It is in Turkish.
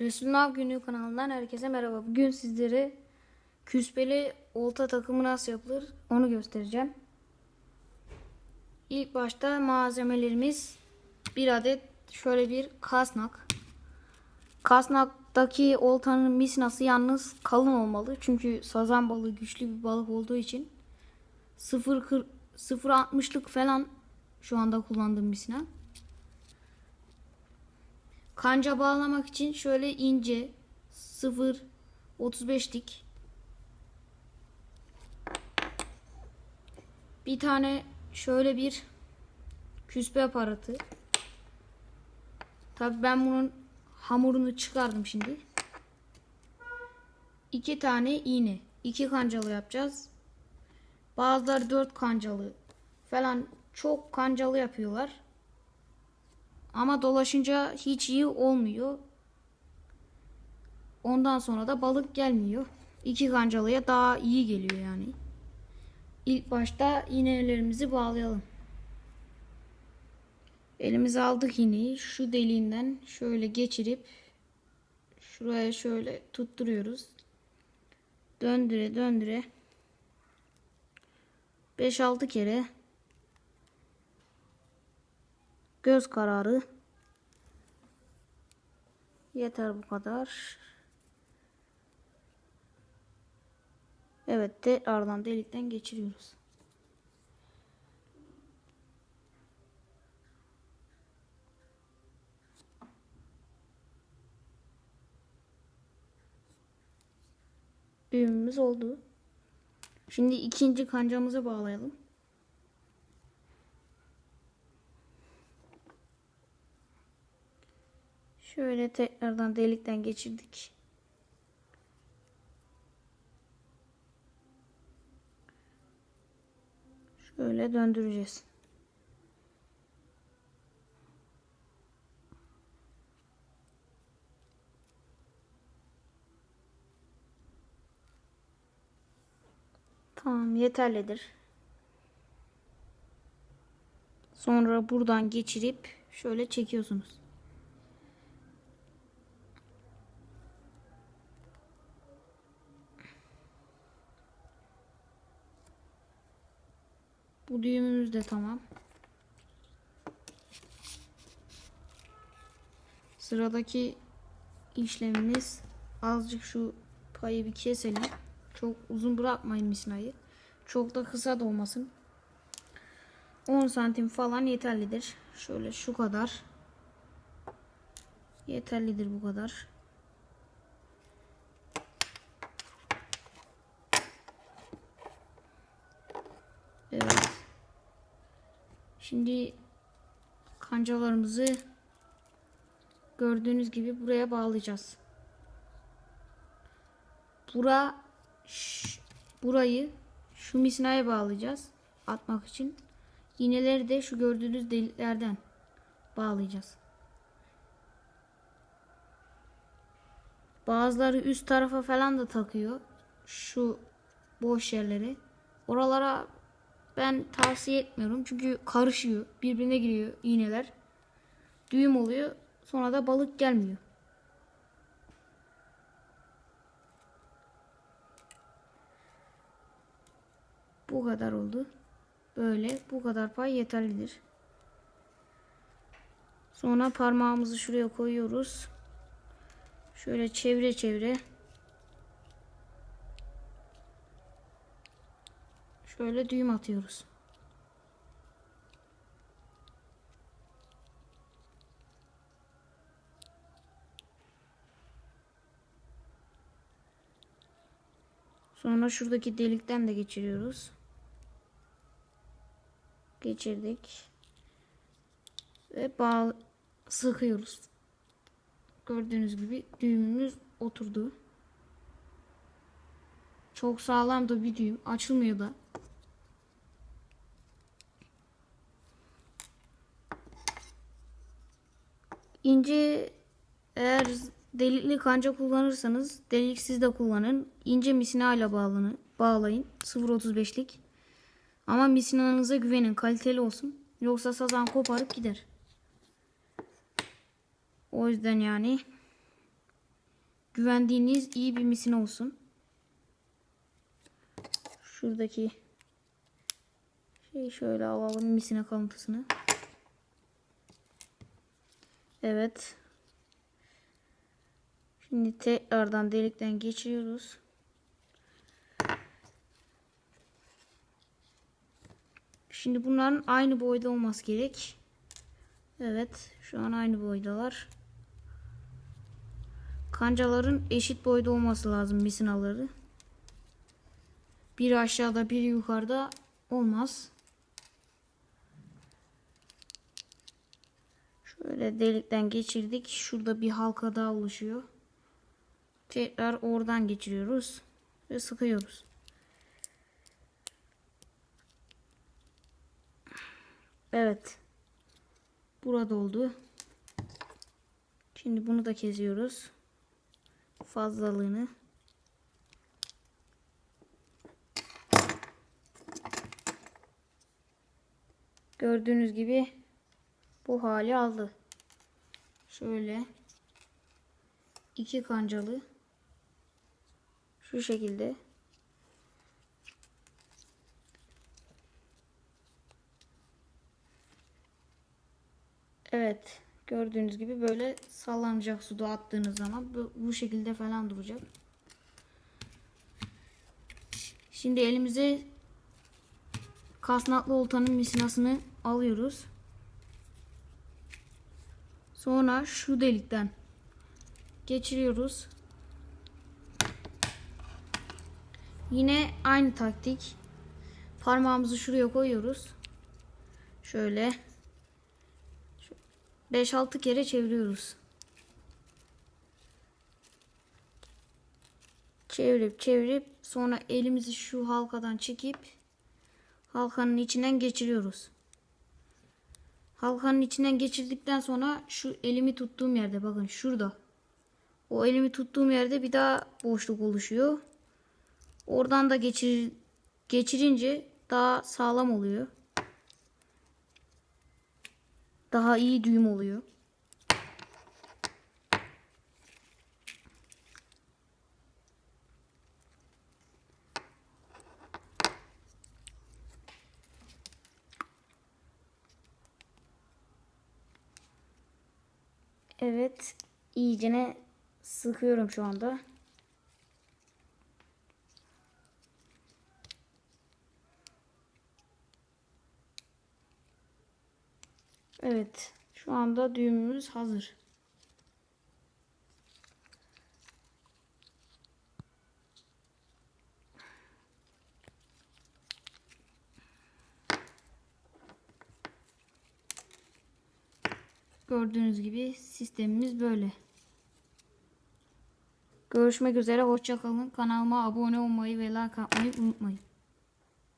Resulullah Günlüğü kanalından herkese merhaba. Bugün sizlere küspeli olta takımı nasıl yapılır onu göstereceğim. İlk başta malzemelerimiz bir adet şöyle bir kasnak. Kasnaktaki oltanın misnası yalnız kalın olmalı. Çünkü sazan balığı güçlü bir balık olduğu için 0 0.60'lık falan şu anda kullandığım misina. Kanca bağlamak için şöyle ince 0 35'lik bir tane şöyle bir küspe aparatı. Tabi ben bunun hamurunu çıkardım şimdi. İki tane iğne. iki kancalı yapacağız. Bazıları dört kancalı falan çok kancalı yapıyorlar. Ama dolaşınca hiç iyi olmuyor. Ondan sonra da balık gelmiyor. İki kancalıya daha iyi geliyor yani. İlk başta iğnelerimizi bağlayalım. Elimize aldık iğneyi. Şu deliğinden şöyle geçirip şuraya şöyle tutturuyoruz. Döndüre döndüre 5-6 kere göz kararı yeter bu kadar. Evet tekrardan delikten geçiriyoruz. Düğümümüz oldu. Şimdi ikinci kancamızı bağlayalım. Şöyle tekrardan delikten geçirdik. Şöyle döndüreceğiz. Tamam yeterlidir. Sonra buradan geçirip şöyle çekiyorsunuz. Bu düğümümüz de tamam. Sıradaki işlemimiz azıcık şu payı bir keselim. Çok uzun bırakmayın misinayı. Çok da kısa da olmasın. 10 santim falan yeterlidir. Şöyle şu kadar. Yeterlidir bu kadar. Evet. Şimdi kancalarımızı gördüğünüz gibi buraya bağlayacağız. Bura burayı şu misinaya bağlayacağız atmak için. İğneleri de şu gördüğünüz deliklerden bağlayacağız. Bazıları üst tarafa falan da takıyor. Şu boş yerleri. Oralara ben tavsiye etmiyorum. Çünkü karışıyor. Birbirine giriyor iğneler. Düğüm oluyor. Sonra da balık gelmiyor. Bu kadar oldu. Böyle bu kadar pay yeterlidir. Sonra parmağımızı şuraya koyuyoruz. Şöyle çevire çevire. Şöyle düğüm atıyoruz. Sonra şuradaki delikten de geçiriyoruz. Geçirdik. Ve bağ sıkıyoruz. Gördüğünüz gibi düğümümüz oturdu. Çok sağlam da bir düğüm. Açılmıyor da. İnce eğer delikli kanca kullanırsanız deliksiz de kullanın. İnce misina ile bağlanın, bağlayın. 0.35'lik. Ama misinanıza güvenin. Kaliteli olsun. Yoksa sazan koparıp gider. O yüzden yani güvendiğiniz iyi bir misina olsun. Şuradaki şey şöyle alalım misina kalıntısını. Evet. Şimdi tekrardan delikten geçiriyoruz. Şimdi bunların aynı boyda olması gerek. Evet, şu an aynı boydalar. Kancaların eşit boyda olması lazım misinaları. Biri aşağıda, biri yukarıda olmaz. Şöyle delikten geçirdik. Şurada bir halka daha oluşuyor. Tekrar oradan geçiriyoruz ve sıkıyoruz. Evet. Burada oldu. Şimdi bunu da kesiyoruz. Fazlalığını. Gördüğünüz gibi bu hali aldı. Şöyle iki kancalı şu şekilde Evet. Gördüğünüz gibi böyle sallanacak suda attığınız zaman bu, bu şekilde falan duracak. Şimdi elimize kasnaklı oltanın misinasını alıyoruz. Sonra şu delikten geçiriyoruz. Yine aynı taktik. Parmağımızı şuraya koyuyoruz. Şöyle 5-6 kere çeviriyoruz. Çevirip çevirip sonra elimizi şu halkadan çekip halkanın içinden geçiriyoruz. Halkanın içinden geçirdikten sonra şu elimi tuttuğum yerde bakın şurada. O elimi tuttuğum yerde bir daha boşluk oluşuyor. Oradan da geçir, geçirince daha sağlam oluyor. Daha iyi düğüm oluyor. Evet, iyicene sıkıyorum şu anda. Evet. Şu anda düğümümüz hazır. Gördüğünüz gibi sistemimiz böyle. Görüşmek üzere. Hoşçakalın. Kanalıma abone olmayı ve like atmayı unutmayın.